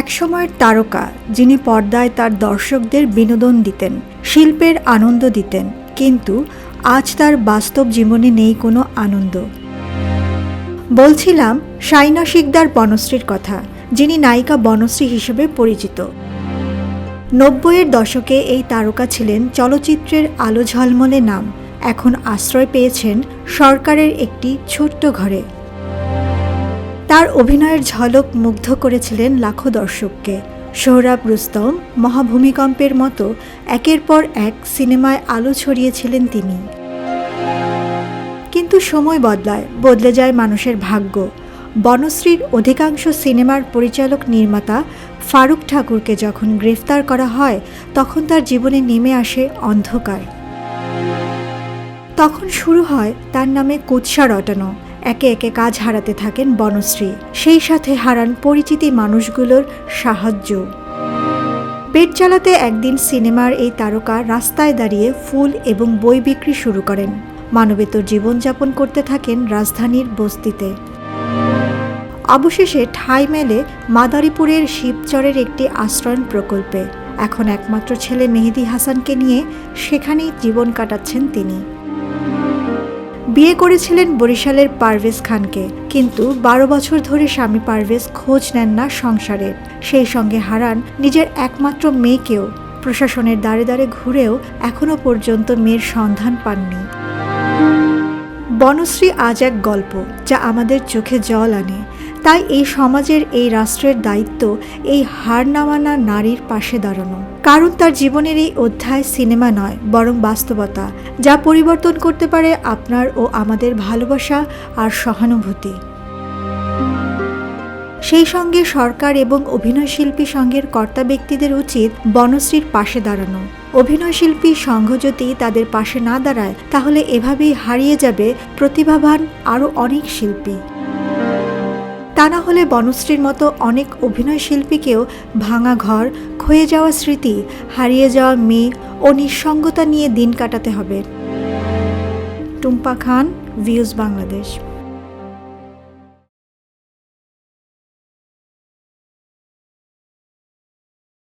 একসময়ের তারকা যিনি পর্দায় তার দর্শকদের বিনোদন দিতেন, শিল্পের আনন্দ দিতেন, কিন্তু আজ তার বাস্তব জীবনে নেই কোনো আনন্দ। বলছিলাম সাইনা শিকদার বনশ্রীর কথা, যিনি নায়িকা বনশ্রী হিসেবে পরিচিত। নব্বইয়ের দশকে এই তারকা ছিলেন চলচ্চিত্রের আলো ঝলমলে নাম, এখন আশ্রয় পেয়েছেন সরকারের একটি ছোট্ট ঘরে। তার অভিনয়ের ঝলক মুগ্ধ করেছিলেন লাখো দর্শককে। সোহরাব রুস্তম মহাভূমিকম্পের মতো একের পর এক সিনেমায় আলো ছড়িয়েছিলেন তিনি। কিন্তু সময় বদলায়, বদলে যায় মানুষের ভাগ্য। বনশ্রীর অধিকাংশ সিনেমার পরিচালক নির্মাতা ফারুক ঠাকুরকে যখন গ্রেফতার করা হয়, তখন তার জীবনে নেমে আসে অন্ধকার। তখন শুরু হয় তার নামে কুৎসা রটানো একে একে কাজ হারাতে থাকেন বনশ্রী। সেই সাথে হারান পরিচিতি মানুষগুলোর সাহায্য। পেট চালাতে একদিন সিনেমার এই তারকা রাস্তায় দাঁড়িয়ে ফুল এবং বই বিক্রি শুরু করেন। মানবেতর জীবনযাপন করতে থাকেন রাজধানীর বস্তিতে। অবশেষে ঠাঁই মেলে মাদারীপুরের শিবচরের একটি আশ্রয়ণ প্রকল্পে। এখন একমাত্র ছেলে মেহেদি হাসানকে নিয়ে সেখানেই জীবন কাটাচ্ছেন তিনি। বিয়ে করেছিলেন বরিশালের পারভেজ খানকে। কিন্তু বারো বছর ধরে স্বামী পারভেজ খোঁজ নেন না সংসারের সেই সঙ্গে হারান নিজের একমাত্র মেয়েকেও। প্রশাসনের দ্বারে দ্বারে ঘুরেও এখনও পর্যন্ত মেয়ের সন্ধান পাননি। বনশ্রী আজ এক গল্প যা আমাদের চোখে জল আনে। তাই এই সমাজের এই রাষ্ট্রের দায়িত্ব এই হার নামানা নারীর পাশে দাঁড়ানো। কারণ তার জীবনের এই অধ্যায় সিনেমা নয়, বরং বাস্তবতা, যা পরিবর্তন করতে পারে আপনার ও আমাদের ভালোবাসা আর সহানুভূতি। সেই সঙ্গে সরকার এবং অভিনয়শিল্পী সংঘের কর্তা ব্যক্তিদের উচিত বনশ্রীর পাশে দাঁড়ানো। অভিনয়শিল্পী সংঘ যদি তাদের পাশে না দাঁড়ায়, তাহলে এভাবেই হারিয়ে যাবে প্রতিভাবান আরও অনেক শিল্পী। তা না হলে বনশ্রীর মতো অনেক অভিনয় শিল্পীকেও ভাঙা ঘর, ক্ষয়ে যাওয়া স্মৃতি, হারিয়ে যাওয়া মেয়ে ও নিঃসঙ্গতা নিয়ে দিন কাটাতে হবে। টুম্পা খান, ভিউজ বাংলাদেশ।